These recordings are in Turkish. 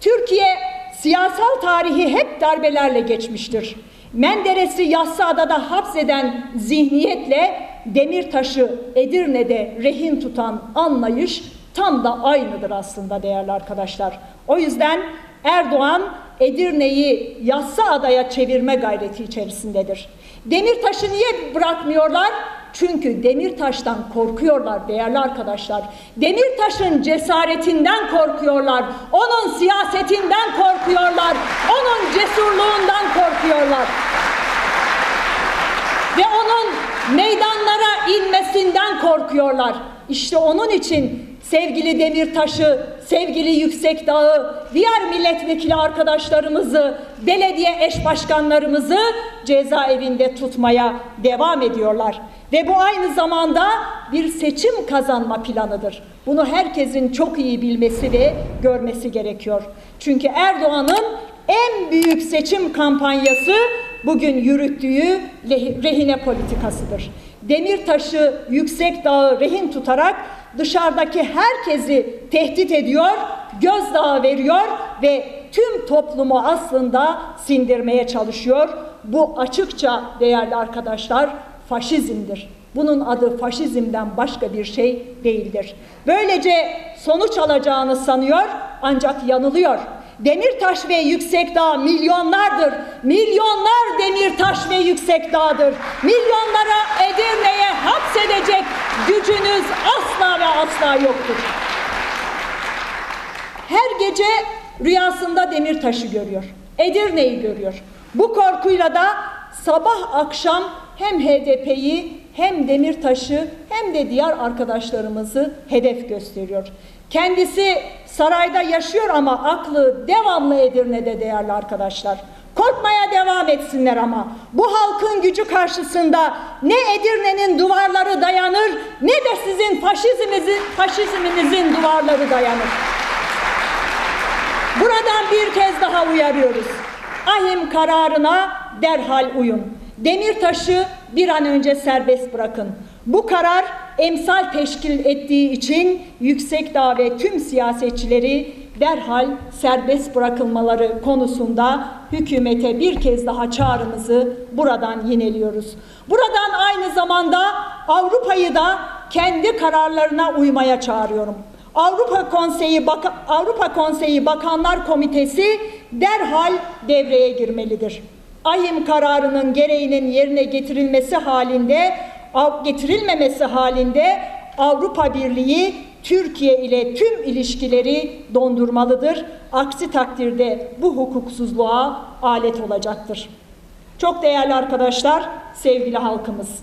Türkiye siyasal tarihi hep darbelerle geçmiştir. Menderes'i Yassıada'da hapseden zihniyetle Demirtaş'ı Edirne'de rehin tutan anlayış tam da aynıdır aslında değerli arkadaşlar. O yüzden Erdoğan Edirne'yi Yassıada'ya çevirme gayreti içerisindedir. Demirtaş'ı niye bırakmıyorlar? Çünkü Demirtaş'tan korkuyorlar değerli arkadaşlar. Demirtaş'ın cesaretinden korkuyorlar. Onun siyasetinden korkuyorlar. Onun cesurluğundan korkuyorlar. Ve onun meydanlara inmesinden korkuyorlar. İşte onun için sevgili Demirtaş'ı, sevgili Yüksekdağ'ı, diğer milletvekili arkadaşlarımızı, belediye eş başkanlarımızı cezaevinde tutmaya devam ediyorlar. Ve bu aynı zamanda bir seçim kazanma planıdır. Bunu herkesin çok iyi bilmesi ve görmesi gerekiyor. Çünkü Erdoğan'ın en büyük seçim kampanyası bugün yürüttüğü rehine politikasıdır. Demirtaş'ı yüksek dağı rehin tutarak dışarıdaki herkesi tehdit ediyor, gözdağı veriyor ve tüm toplumu aslında sindirmeye çalışıyor. Bu açıkça değerli arkadaşlar faşizmdir. Bunun adı faşizmden başka bir şey değildir. Böylece sonuç alacağını sanıyor ancak yanılıyor. Demirtaş ve Yüksekdağ milyonlardır. Milyonlar Demirtaş ve Yüksekdağ'dır. Milyonlara Edirne'ye hapsedecek gücünüz asla ve asla yoktur. Her gece rüyasında Demirtaş'ı görüyor. Edirne'yi görüyor. Bu korkuyla da sabah akşam hem HDP'yi hem Demirtaş'ı hem de diğer arkadaşlarımızı hedef gösteriyor. Kendisi sarayda yaşıyor ama aklı devamlı Edirne'de değerli arkadaşlar. Korkmaya devam etsinler ama bu halkın gücü karşısında ne Edirne'nin duvarları dayanır ne de sizin faşizminizin, faşizminizin duvarları dayanır. Buradan bir kez daha uyarıyoruz. Ahim kararına derhal uyun. Demirtaş'ı bir an önce serbest bırakın. Bu karar emsal teşkil ettiği için Yüksekdağ ve tüm siyasetçileri derhal serbest bırakılmaları konusunda hükümete bir kez daha çağrımızı buradan yineliyoruz. Buradan aynı zamanda Avrupa'yı da kendi kararlarına uymaya çağırıyorum. Avrupa Konseyi Baka- Avrupa Konseyi Bakanlar Komitesi derhal devreye girmelidir. Ahim kararının gereğinin yerine getirilmesi halinde getirilmemesi halinde Avrupa Birliği Türkiye ile tüm ilişkileri dondurmalıdır. Aksi takdirde bu hukuksuzluğa alet olacaktır. Çok değerli arkadaşlar, sevgili halkımız.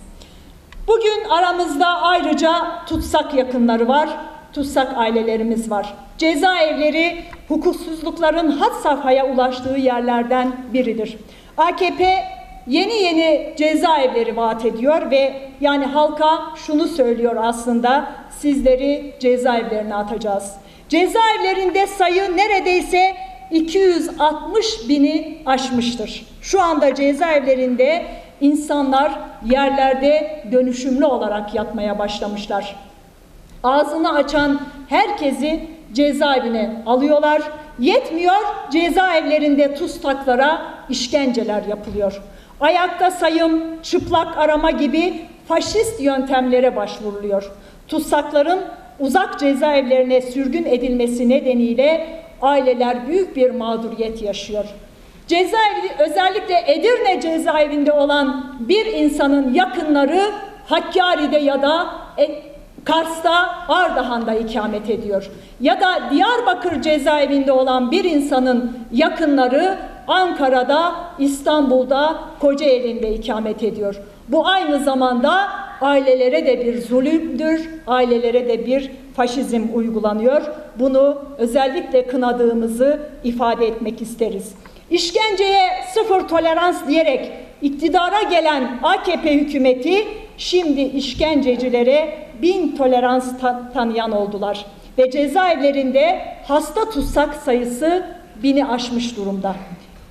Bugün aramızda ayrıca tutsak yakınları var, tutsak ailelerimiz var. Cezaevleri hukuksuzlukların had safhaya ulaştığı yerlerden biridir. AKP yeni yeni cezaevleri vaat ediyor ve yani halka şunu söylüyor aslında sizleri cezaevlerine atacağız. Cezaevlerinde sayı neredeyse 260 bini aşmıştır. Şu anda cezaevlerinde insanlar yerlerde dönüşümlü olarak yatmaya başlamışlar. Ağzını açan herkesi cezaevine alıyorlar. Yetmiyor cezaevlerinde tuztaklara işkenceler yapılıyor. Ayakta sayım, çıplak arama gibi faşist yöntemlere başvuruluyor. Tutsakların uzak cezaevlerine sürgün edilmesi nedeniyle aileler büyük bir mağduriyet yaşıyor. Cezaevi özellikle Edirne cezaevinde olan bir insanın yakınları Hakkari'de ya da e- Kars'ta, Ardahan'da ikamet ediyor. Ya da Diyarbakır cezaevinde olan bir insanın yakınları Ankara'da, İstanbul'da, Kocaeli'nde ikamet ediyor. Bu aynı zamanda ailelere de bir zulümdür, ailelere de bir faşizm uygulanıyor. Bunu özellikle kınadığımızı ifade etmek isteriz. İşkenceye sıfır tolerans diyerek iktidara gelen AKP hükümeti şimdi işkencecilere bin tolerans ta- tanıyan oldular. Ve cezaevlerinde hasta tutsak sayısı bini aşmış durumda.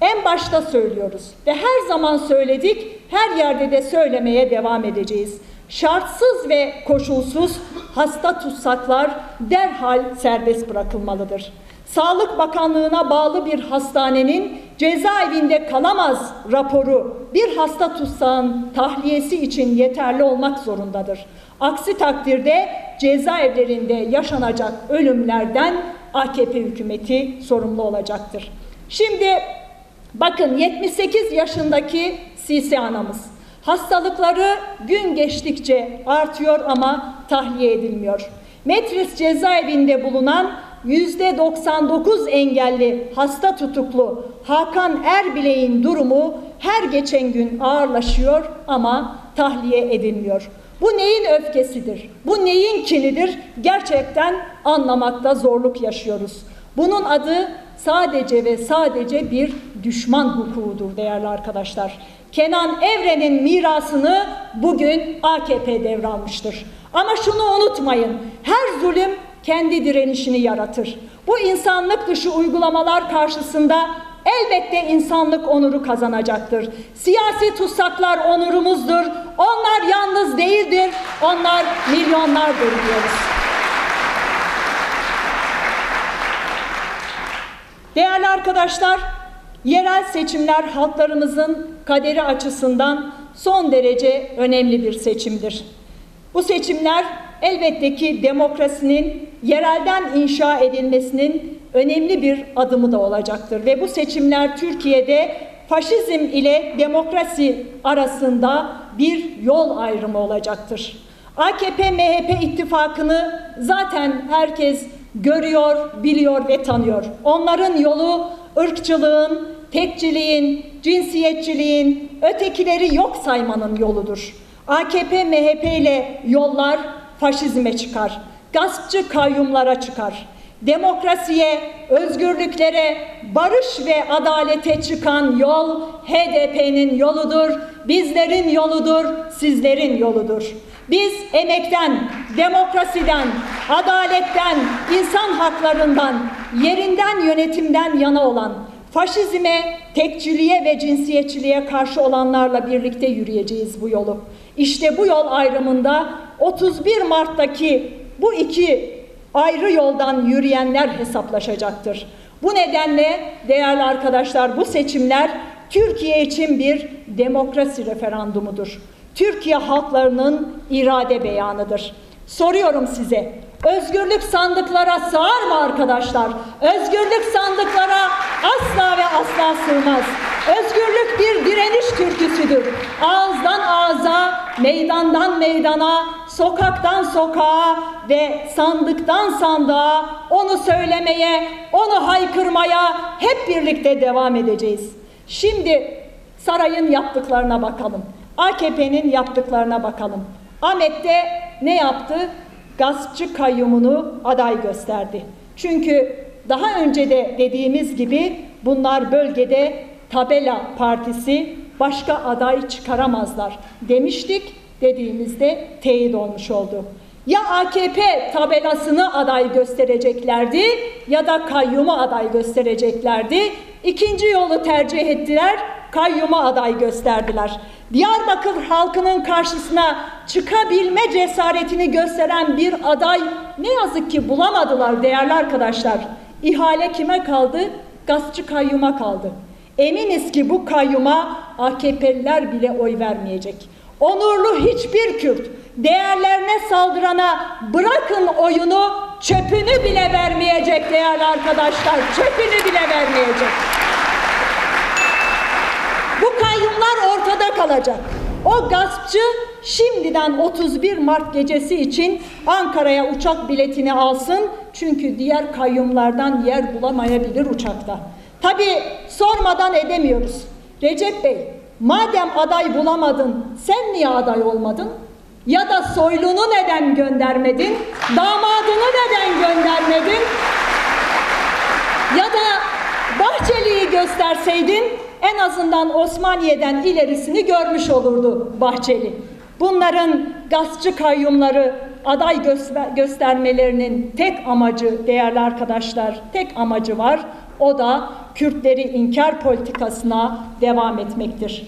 En başta söylüyoruz ve her zaman söyledik, her yerde de söylemeye devam edeceğiz. Şartsız ve koşulsuz hasta tutsaklar derhal serbest bırakılmalıdır. Sağlık Bakanlığı'na bağlı bir hastanenin cezaevinde kalamaz raporu bir hasta tutsağın tahliyesi için yeterli olmak zorundadır. Aksi takdirde cezaevlerinde yaşanacak ölümlerden AKP hükümeti sorumlu olacaktır. Şimdi bakın 78 yaşındaki Sisi anamız hastalıkları gün geçtikçe artıyor ama tahliye edilmiyor. Metris cezaevinde bulunan yüzde 99 engelli hasta tutuklu Hakan Erbilek'in durumu her geçen gün ağırlaşıyor ama tahliye edilmiyor. Bu neyin öfkesidir? Bu neyin kinidir? Gerçekten anlamakta zorluk yaşıyoruz. Bunun adı sadece ve sadece bir düşman hukukudur değerli arkadaşlar. Kenan Evren'in mirasını bugün AKP devralmıştır. Ama şunu unutmayın. Her zulüm kendi direnişini yaratır. Bu insanlık dışı uygulamalar karşısında elbette insanlık onuru kazanacaktır. Siyasi tutsaklar onurumuzdur. Onlar yalnız değildir. Onlar milyonlardır diyoruz. Değerli arkadaşlar, yerel seçimler halklarımızın kaderi açısından son derece önemli bir seçimdir. Bu seçimler elbette ki demokrasinin yerelden inşa edilmesinin önemli bir adımı da olacaktır ve bu seçimler Türkiye'de faşizm ile demokrasi arasında bir yol ayrımı olacaktır. AKP-MHP ittifakını zaten herkes görüyor, biliyor ve tanıyor. Onların yolu ırkçılığın, tekçiliğin, cinsiyetçiliğin, ötekileri yok saymanın yoludur. AKP MHP ile yollar faşizme çıkar. Gaspçı kayyumlara çıkar. Demokrasiye, özgürlüklere, barış ve adalete çıkan yol HDP'nin yoludur, bizlerin yoludur, sizlerin yoludur. Biz emekten, demokrasiden, adaletten, insan haklarından, yerinden yönetimden yana olan faşizme, tekçiliğe ve cinsiyetçiliğe karşı olanlarla birlikte yürüyeceğiz bu yolu. İşte bu yol ayrımında 31 Mart'taki bu iki ayrı yoldan yürüyenler hesaplaşacaktır. Bu nedenle değerli arkadaşlar bu seçimler Türkiye için bir demokrasi referandumudur. Türkiye halklarının irade beyanıdır. Soruyorum size, özgürlük sandıklara sığar mı arkadaşlar? Özgürlük sandıklara asla ve asla sığmaz. Özgürlük bir direniş türküsüdür. Ağızdan ağza, meydandan meydana, sokaktan sokağa ve sandıktan sandığa onu söylemeye, onu haykırmaya hep birlikte devam edeceğiz. Şimdi sarayın yaptıklarına bakalım. AKP'nin yaptıklarına bakalım. Ahmet'te ne yaptı? Gaspçı kayyumunu aday gösterdi. Çünkü daha önce de dediğimiz gibi bunlar bölgede tabela partisi başka aday çıkaramazlar demiştik. Dediğimizde teyit olmuş oldu. Ya AKP tabelasını aday göstereceklerdi ya da kayyumu aday göstereceklerdi. İkinci yolu tercih ettiler, kayyuma aday gösterdiler. Diyarbakır halkının karşısına çıkabilme cesaretini gösteren bir aday ne yazık ki bulamadılar değerli arkadaşlar. İhale kime kaldı? Gazçı kayyuma kaldı. Eminiz ki bu kayyuma AKP'liler bile oy vermeyecek. Onurlu hiçbir Kürt değerlerine saldırana bırakın oyunu çöpünü bile vermeyecek değerli arkadaşlar. Çöpünü bile vermeyecek. Bu kayyumlar ortada kalacak. O gaspçı şimdiden 31 Mart gecesi için Ankara'ya uçak biletini alsın. Çünkü diğer kayyumlardan yer bulamayabilir uçakta. Tabi sormadan edemiyoruz. Recep Bey, madem aday bulamadın, sen niye aday olmadın? Ya da soylunu neden göndermedin? Damadını neden göndermedin? Ya da Bahçeli'yi gösterseydin en azından Osmaniye'den ilerisini görmüş olurdu Bahçeli. Bunların gaspçı kayyumları aday göster- göstermelerinin tek amacı değerli arkadaşlar, tek amacı var. O da Kürtleri inkar politikasına devam etmektir.